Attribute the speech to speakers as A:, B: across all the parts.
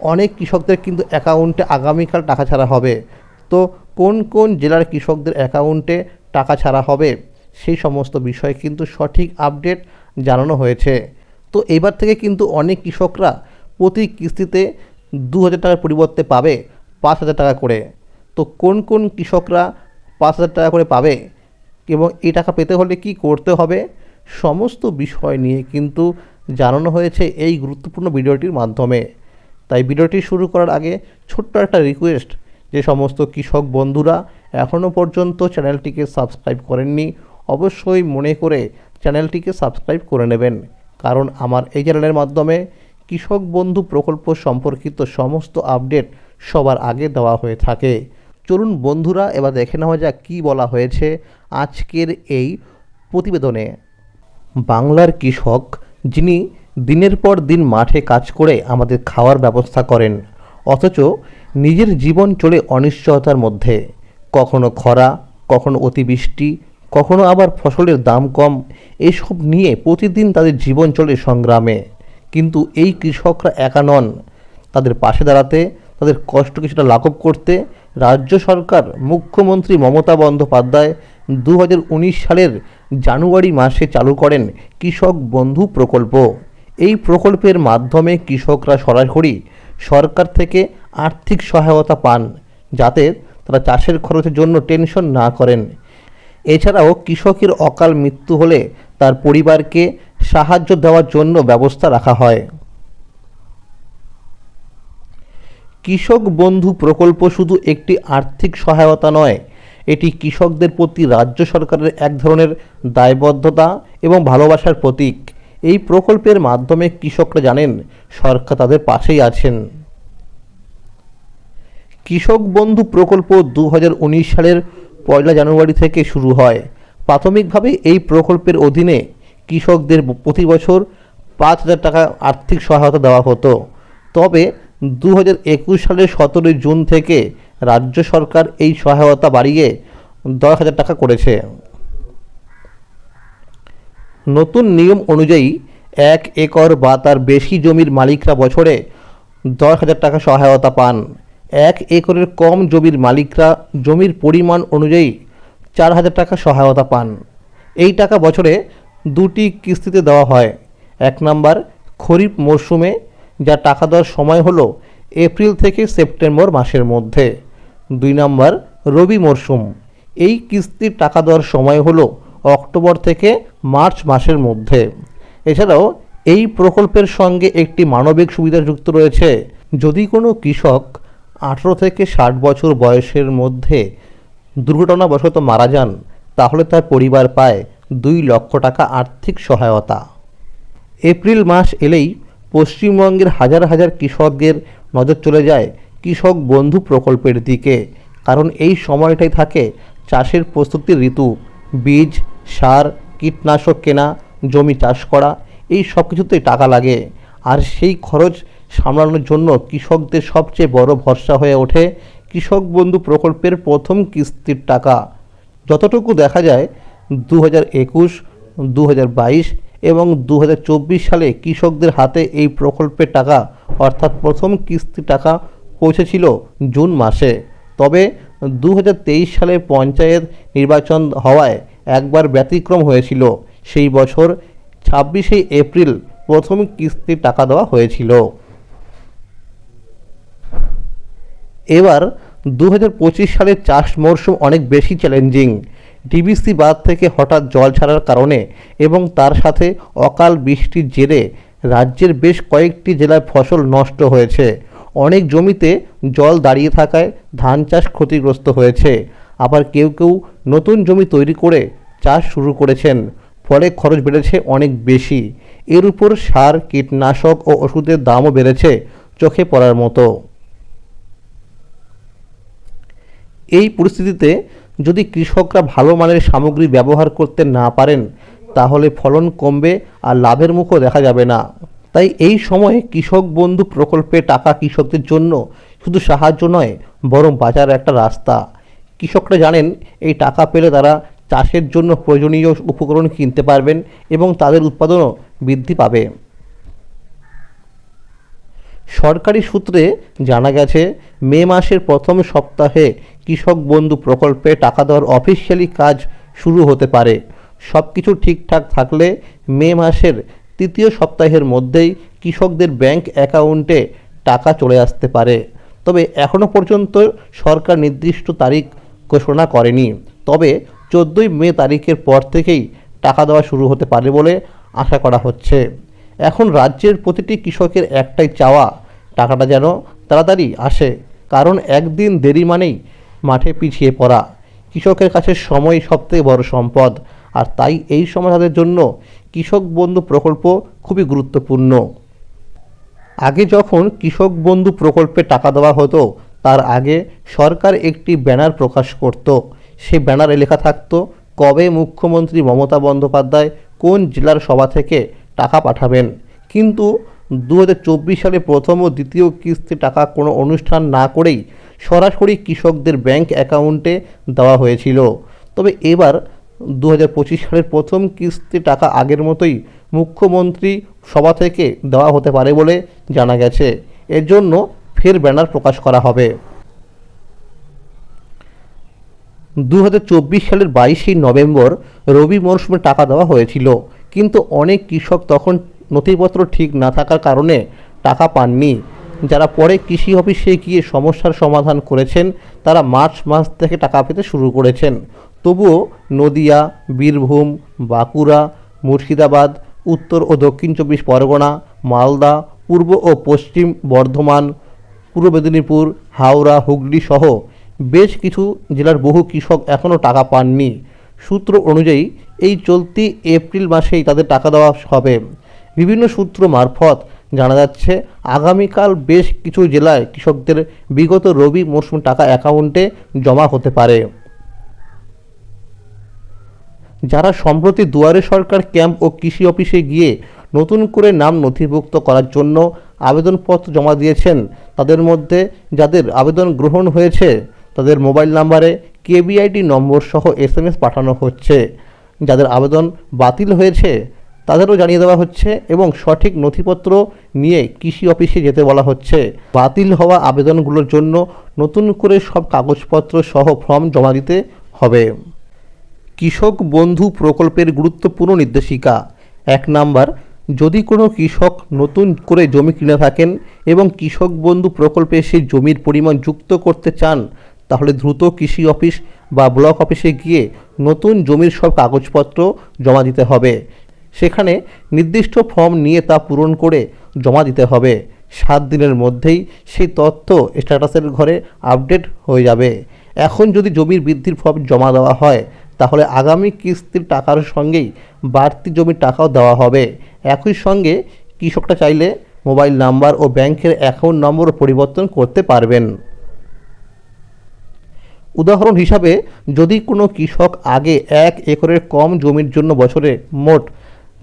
A: অনেক কৃষকদের কিন্তু অ্যাকাউন্টে আগামীকাল টাকা ছাড়া হবে। তো কোন কোন জেলার কৃষকদের অ্যাকাউন্টে টাকা ছাড়া হবে? সেই সমস্ত বিষয়ে কিন্তু সঠিক আপডেট জানানো হয়েছে। তো এবার থেকে কিন্তু অনেক কৃষকরা প্রতি কিস্তিতে দু হাজার টাকার পরিবর্তে পাবে পাঁচ হাজার টাকা করে। তো কোন কোন কৃষকরা পাঁচ হাজার টাকা করে পাবে এবং এই টাকা পেতে হলে কি করতে হবে? সমস্ত বিষয় নিয়ে কিন্তু জানানো হয়েছে এই গুরুত্বপূর্ণ ভিডিওটির মাধ্যমে। তাই ভিডিওটি শুরু করার আগে ছোট্ট একটা রিকোয়েস্ট যে সমস্ত কৃষক বন্ধুরা এখনও পর্যন্ত চ্যানেলটিকে সাবস্ক্রাইব করেননি, অবশ্যই মনে করে চ্যানেলটিকে সাবস্ক্রাইব করে নেবেন। কারণ আমার এই চ্যানেলের মাধ্যমে কৃষক বন্ধু প্রকল্প সম্পর্কিত সমস্ত আপডেট সবার আগে দেওয়া হয়ে থাকে। চলুন বন্ধুরা, এবার দেখে নেওয়া যাক কী বলা হয়েছে আজকের এই প্রতিবেদনে। বাংলার কৃষক যিনি দিনের পর দিন মাঠে কাজ করে আমাদের খাওয়ার ব্যবস্থা করেন। অথচ নিজের জীবন চলে অনিশ্চয়তার মধ্যে। কখনো খরা, কখনো অতিবৃষ্টি, কখনো আবার ফসলের দাম কম, এসব নিয়ে প্রতিদিন তাদের জীবন চলে সংগ্রামে। কিন্তু এই কৃষকরা একা নন। তাদের পাশে দাঁড়াতে, তাদের কষ্ট কিছুটা লাঘব করতে রাজ্য সরকার, মুখ্যমন্ত্রী মমতা বন্দ্যোপাধ্যায় দু হাজার উনিশ সালের জানুয়ারি মাসে চালু করেন কৃষক বন্ধু প্রকল্প। এই প্রকল্পের মাধ্যমে কৃষকরা সরাসরি সরকার থেকে আর্থিক সহায়তা পান, যাতে তারা চাষের খরচের জন্য টেনশন না করেন। এছাড়াও কৃষকের অকাল মৃত্যু হলে তার পরিবারকে সাহায্য দেওয়ার জন্য ব্যবস্থা রাখা হয়। কৃষক বন্ধু প্রকল্প শুধু একটি আর্থিক সহায়তা নয়, এটি কৃষকদের প্রতি রাজ্য সরকারের এক ধরনের দায়বদ্ধতা এবং ভালোবাসার প্রতীক। এই প্রকল্পের মাধ্যমে কৃষকরা জানেন, সরকার তাদের পাশেই আছেন। কৃষক বন্ধু প্রকল্প দু হাজার উনিশ সালের পয়লা জানুয়ারি থেকে শুরু হয়। প্রাথমিকভাবে এই প্রকল্পের অধীনে কৃষকদের প্রতি বছর পাঁচ হাজার টাকা আর্থিক সহায়তা দেওয়া হতো। তবে দু হাজার একুশ সালের সতেরোই জুন থেকে রাজ্য সরকার এই সহায়তা বাড়িয়ে দশ হাজার টাকা করেছে। নতুন নিয়ম অনুযায়ী এক একর বা তার বেশি জমির মালিকরা বছরে দশ হাজার টাকা সহায়তা পান। এক একরের কম জমির মালিকরা জমির পরিমাণ অনুযায়ী চার হাজার টাকা সহায়তা পান। এই টাকা বছরে দুটি কিস্তিতে দেওয়া হয়। এক নাম্বার, খরিফ মরশুমে, যা টাকা দেওয়ার সময় হলো এপ্রিল থেকে সেপ্টেম্বর মাসের মধ্যে। দুই নাম্বার, রবি মরশুম। এই কিস্তির টাকা দেওয়ার সময় হলো অক্টোবর থেকে মার্চ মাসের মধ্যে। এছাড়াও, এই প্রকল্পের সঙ্গে একটি মানবিক সুবিধা যুক্ত রয়েছে। যদি কোনো কৃষক আঠেরো থেকে ষাট বছর বয়সের মধ্যে দুর্ঘটনাবশত মারা যান, তাহলে তার পরিবার পায় দুই লক্ষ টাকা আর্থিক সহায়তা। এপ্রিল মাস এলেই পশ্চিমবঙ্গের হাজার হাজার কৃষকদের নজর চলে যায় কৃষক বন্ধু প্রকল্পের দিকে। কারণ এই সময়টাই থাকে চাষের প্রস্তুতির ঋতু। বীজ, সার, কীটনাশক কেনা, জমি চাষ করা, এই সব কিছুতেই টাকা লাগে। আর সেই খরচ সামলানোর জন্য কৃষকদের সবচেয়ে বড় ভরসা হয়ে ওঠে কৃষক বন্ধু প্রকল্পের প্রথম কিস্তির টাকা। যতটুকু দেখা যায় দু হাজার একুশ দু হাজার বাইশ এবং দু হাজার চব্বিশ সালে কৃষকদের হাতে এই প্রকল্পের টাকা, অর্থাৎ প্রথম কিস্তি টাকা পৌঁছেছিল জুন মাসে। তবে দু হাজার তেইশ সালে পঞ্চায়েত নির্বাচন হওয়ায় একবার ব্যতিক্রম হয়েছিল। সেই বছর ছাব্বিশে এপ্রিল প্রথম কিস্তির টাকা দেওয়া হয়েছিল। এবার দু সালের চাষ মরশুম অনেক বেশি চ্যালেঞ্জিং ডিবিসি বাঁধ থেকে হঠাৎ জল ছাড়ার কারণে এবং তার সাথে অকাল বৃষ্টির জেরে রাজ্যের বেশ কয়েকটি জেলায় ফসল নষ্ট হয়েছে। অনেক জমিতে জল দাঁড়িয়ে থাকায় ধান চাষ ক্ষতিগ্রস্ত হয়েছে। আবার কেউ কেউ নতুন জমি তৈরি করে চাষ শুরু করেছেন, ফলে খরচ বেড়েছে অনেক বেশি। এর উপর সার, কীটনাশক ও ওষুধের দামও বেড়েছে চোখে পড়ার মতো। এই পরিস্থিতিতে যদি কৃষকরা ভালো মানের সামগ্রী ব্যবহার করতে না পারেন, তাহলে ফলন কমবে আর লাভের মুখও দেখা যাবে না। তাই এই সময়ে কৃষক বন্ধু প্রকল্পে টাকা কৃষকদের জন্য শুধু সাহায্য নয়, বরং বাজার একটা রাস্তা। কৃষকরা জানেন, এই টাকা পেলে তারা চাষের জন্য প্রয়োজনীয় উপকরণ কিনতে পারবেন এবং তাদের উৎপাদনও বৃদ্ধি পাবে। সরকারি সূত্রে জানা গেছে, মে মাসের প্রথম সপ্তাহে কৃষক বন্ধু প্রকল্পে টাকা দেওয়ার অফিসিয়ালি কাজ শুরু হতে পারে। সব কিছু ঠিকঠাক থাকলে মে মাসের তৃতীয় সপ্তাহের মধ্যেই কৃষকদের ব্যাংক অ্যাকাউন্টে টাকা চলে আসতে পারে। তবে এখনও পর্যন্ত সরকার নির্দিষ্ট তারিখ ঘোষণা করেনি। তবে চোদ্দোই মে তারিখের পর থেকেই টাকা দেওয়া শুরু হতে পারে বলে আশা করা হচ্ছে। এখন রাজ্যের প্রতিটি কৃষকের একটাই চাওয়া, টাকাটা যেন তাড়াতাড়ি আসে, কারণ একদিন দেরি মানেই মাঠে পিছিয়ে পড়া। কৃষকের কাছে সময় সবথেকে বড় সম্পদ। আর তাই এই সমাধানের জন্য কৃষক বন্ধু প্রকল্প খুবই গুরুত্বপূর্ণ। আগে যখন কৃষক বন্ধু প্রকল্পে টাকা দেওয়া হতো, তার আগে সরকার একটি ব্যানার প্রকাশ করত। সেই ব্যানারে লেখা থাকতো, কবে মুখ্যমন্ত্রী মমতা বন্দ্যোপাধ্যায় কোন জেলার সভা থেকে টাকা পাঠাবেন? কিন্তু দু হাজার চব্বিশ সালে প্রথম ও দ্বিতীয় কিস্তি টাকা কোনো অনুষ্ঠান না করেই সরাসরি কৃষকদের ব্যাংক অ্যাকাউন্টে দেওয়া হয়েছিল। তবে এবার দু হাজার পঁচিশ সালের প্রথম কিস্তি টাকা আগের মতোই মুখ্যমন্ত্রী সভা থেকে দেওয়া হতে পারে বলে জানা গেছে। এর জন্য ফের ব্যানার প্রকাশ করা হবে। দু হাজার চব্বিশ সালের বাইশে নভেম্বর রবি মরশুমে টাকা দেওয়া হয়েছিল। কিন্তু অনেক কৃষক তখন নথিপত্র ঠিক না থাকার কারণে টাকা পাননি। যারা পরে কৃষি অফিসে গিয়ে সমস্যার সমাধান করেছেন, তারা মার্চ মাস থেকে টাকা পেতে শুরু করেছেন। তবুও নদিয়া, বীরভূম, বাঁকুড়া, মুর্শিদাবাদ, উত্তর ও দক্ষিণ চব্বিশ পরগনা, মালদা, পূর্ব ও পশ্চিম বর্ধমান, পূর্ব মেদিনীপুর, হাওড়া, হুগলি সহ বেশ কিছু জেলার বহু কৃষক এখনও টাকা পাননি। সূত্র অনুযায়ী এই চলতি এপ্রিল মাসেই তাদের টাকা দেওয়া হবে। বিভিন্ন সূত্র মারফত জানা যাচ্ছে, আগামীকাল বেশ কিছু জেলায় কৃষকদের বিগত রবি মরশুম টাকা অ্যাকাউন্টে জমা হতে পারে। যারা সম্প্রতি দুয়ারে সরকার ক্যাম্প ও কৃষি অফিসে গিয়ে নতুন করে নাম নথিভুক্ত করার জন্য আবেদনপত্র জমা দিয়েছেন, তাদের মধ্যে যাদের আবেদন গ্রহণ হয়েছে, তাদের মোবাইল নাম্বারে কেবিআইডি নম্বর সহ এস পাঠানো হচ্ছে। যাদের আবেদন বাতিল হয়েছে, তাদেরও জানিয়ে দেওয়া হচ্ছে এবং সঠিক নথিপত্র নিয়ে কৃষি অফিসে যেতে বলা হচ্ছে। বাতিল হওয়া আবেদনগুলোর জন্য নতুন করে সব কাগজপত্র সহ ফর্ম জমা দিতে হবে। কৃষক বন্ধু প্রকল্পের গুরুত্বপূর্ণ নির্দেশিকা। এক নাম্বার, যদি কোনো কৃষক নতুন করে জমি কিনে থাকেন এবং কৃষক বন্ধু প্রকল্পে সেই জমির পরিমাণ যুক্ত করতে চান, তাহলে দ্রুত কৃষি অফিস বা ব্লক অফিসে গিয়ে নতুন জমির সব কাগজপত্র জমা দিতে হবে। সেখানে নির্দিষ্ট ফর্ম নিয়ে তা পূরণ করে জমা দিতে হবে। সাত দিনের মধ্যেই সেই তথ্য স্ট্যাটাসের ঘরে আপডেট হয়ে যাবে। এখন যদি জমির বৃদ্ধির ফর্ম জমা দেওয়া হয় তাহলে আগামী কিস্তির টাকার সঙ্গেই বাড়তি জমির টাকাও দেওয়া হবে। একই সঙ্গে কৃষকটা চাইলে মোবাইল নাম্বার ও ব্যাংকের অ্যাকাউন্ট নম্বরও পরিবর্তন করতে পারবেন। উদাহরণ হিসাবে, যদি কোনো কৃষক আগে এক একরের কম জমির জন্য বছরে মোট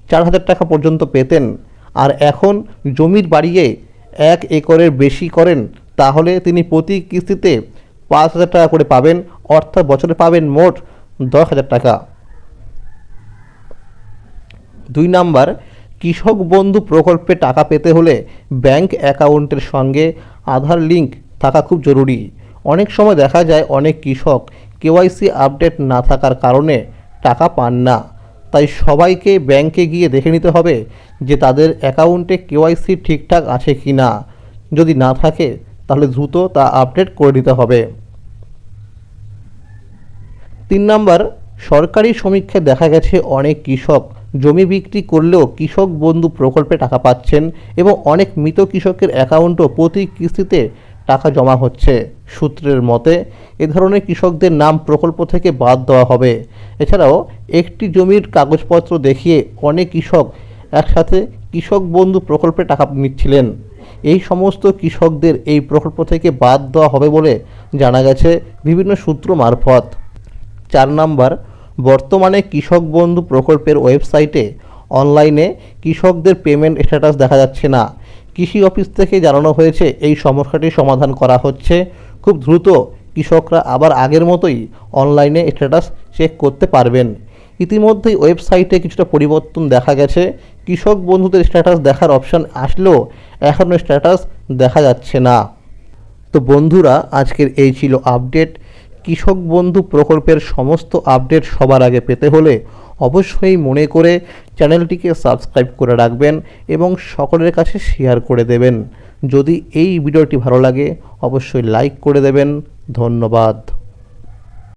A: চার হাজার টাকা পর্যন্ত পেতেন আর এখন জমির বাড়িয়ে এক একরের বেশি করেন, তাহলে তিনি প্রতি কিস্তিতে পাঁচ হাজার টাকা করে পাবেন, অর্থাৎ বছরে পাবেন মোট দশ হাজার টাকা। দুই নাম্বার, কৃষক বন্ধু প্রকল্পে টাকা পেতে হলে ব্যাংক অ্যাকাউন্টের সঙ্গে আধার লিঙ্ক থাকা খুব জরুরি। অনেক সময় দেখা যায় অনেক কৃষক কেওয়াইসি আপডেট না থাকার কারণে টাকা পান না। তাই সবাইকে ব্যাংকে গিয়ে দেখে নিতে হবে যে তাদের অ্যাকাউন্টে কেওয়াইসি ঠিকঠাক আছে কি না যদি না থাকে, তাহলে দ্রুত তা আপডেট করে নিতে হবে। তিন নাম্বার, সরকারি সমীক্ষায় দেখা গেছে অনেক কৃষক জমি বিক্রি করলেও কৃষক বন্ধু প্রকল্পে টাকা পাচ্ছেন এবং অনেক মৃত কৃষকের অ্যাকাউন্টও প্রতি কিস্তিতে টাকা জমা হচ্ছে। সূত্রের মতে, এ ধরনের কৃষকদের নাম প্রকল্প থেকে বাদ দেওয়া হবে। এছাড়াও, একটি জমির কাগজপত্র দেখিয়ে অনেক কৃষক একসাথে কৃষক বন্ধু প্রকল্পে টাকা নিচ্ছিলেন। এই সমস্ত কৃষকদের এই প্রকল্প থেকে বাদ দেওয়া হবে বলে জানা গেছে বিভিন্ন সূত্র মারফত। চার নাম্বার, বর্তমানে কৃষক বন্ধু প্রকল্পের ওয়েবসাইটে অনলাইনে কৃষকদের পেমেন্ট স্ট্যাটাস দেখা যাচ্ছে না। কৃষি অফিস থেকে জানানো হয়েছে, এই সমস্যাটি সমাধান করা হচ্ছে। খুব দ্রুত কৃষকরা আবার আগের মতোই অনলাইনে স্ট্যাটাস চেক করতে পারবেন। ইতিমধ্যেই ওয়েবসাইটে কিছুটা পরিবর্তন দেখা গেছে। কৃষক বন্ধুদের স্ট্যাটাস দেখার অপশন আসলেও এখনও স্ট্যাটাস দেখা যাচ্ছে না। তো বন্ধুরা, আজকের এই ছিল আপডেট। কৃষক বন্ধু প্রকল্পের সমস্ত আপডেট সবার আগে পেতে হলে অবশ্যই মনে করে চ্যানেলটিকে সাবস্ক্রাইব করে রাখবেন এবং সকলের কাছে শেয়ার করে দেবেন। যদি এই ভিডিওটি ভালো লাগে, অবশ্যই লাইক করে দেবেন। ধন্যবাদ।